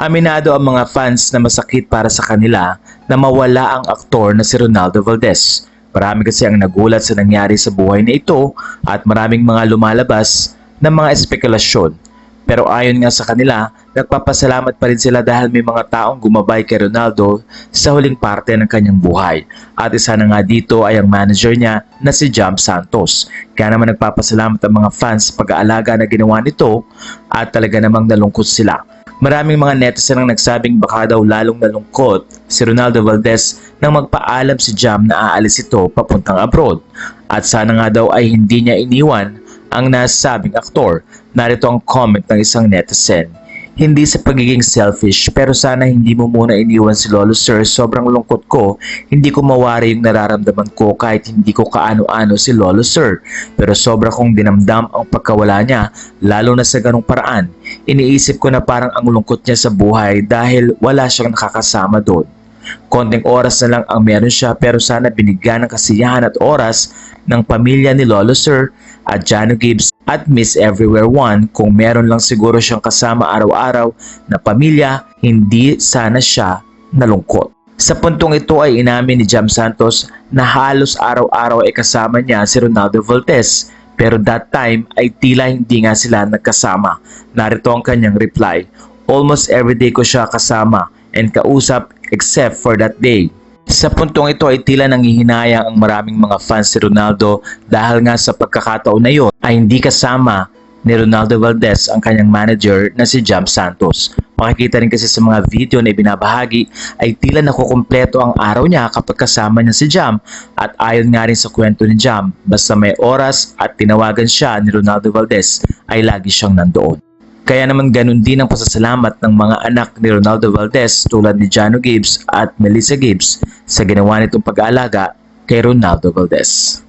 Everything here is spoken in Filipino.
Aminado ang mga fans na masakit para sa kanila na mawala ang aktor na si Ronaldo Valdez. Marami kasi ang nagulat sa nangyari sa buhay na ito at maraming mga lumalabas na mga espekulasyon. Pero ayon nga sa kanila, nagpapasalamat pa rin sila dahil may mga taong gumabay kay Ronaldo sa huling parte ng kanyang buhay. At isa na nga dito ay ang manager niya na si Jam Santos. Kaya naman nagpapasalamat ang mga fans sa pag-aalaga na ginawa nito at talaga namang nalungkot sila. Maraming mga netizen ang nagsabing baka daw lalong nalungkot si Ronaldo Valdez nang magpaalam si Jam na aalis ito papuntang abroad. At sana nga daw ay hindi niya iniwan ang nasabing aktor. Narito ang comment ng isang netizen. Hindi sa pagiging selfish pero sana hindi mo muna iniwan si Lolo Sir. Sobrang lungkot ko. Hindi ko mawari yung nararamdaman ko kahit hindi ko kaano-ano si Lolo Sir. Pero sobra kong dinamdam ang pagkawala niya lalo na sa ganong paraan. Iniisip ko na parang ang lungkot niya sa buhay dahil wala siyang nakakasama doon. Konting oras na lang ang meron siya pero sana binigyan ng kasiyahan at oras ng pamilya ni Lolo Sir at Jano Gibbs at Miss Everywhere One kung meron lang siguro siyang kasama araw-araw na pamilya, hindi sana siya nalungkot. Sa puntong ito ay inamin ni Jam Santos na halos araw-araw ay kasama niya si Ronaldo Voltes pero that time ay tila hindi nga sila nagkasama. Narito ang kanyang reply, Almost everyday ko siya kasama and kausap except for that day. Sa puntong ito ay tila nangihinayang ang maraming mga fans si Ronaldo dahil nga sa pagkakataon na yon ay hindi kasama ni Ronaldo Valdez ang kanyang manager na si Jam Santos. Makikita rin kasi sa mga video na ibinabahagi ay tila nakukumpleto ang araw niya kapag kasama niya si Jam at ayon nga rin sa kwento ni Jam, basta may oras at tinawagan siya ni Ronaldo Valdez ay lagi siyang nandoon. Kaya naman ganun din ang pasasalamat ng mga anak ni Ronaldo Valdez tulad ni Jano Gibbs at Melissa Gibbs sa ginawa nitong pag-aalaga kay Ronaldo Valdez.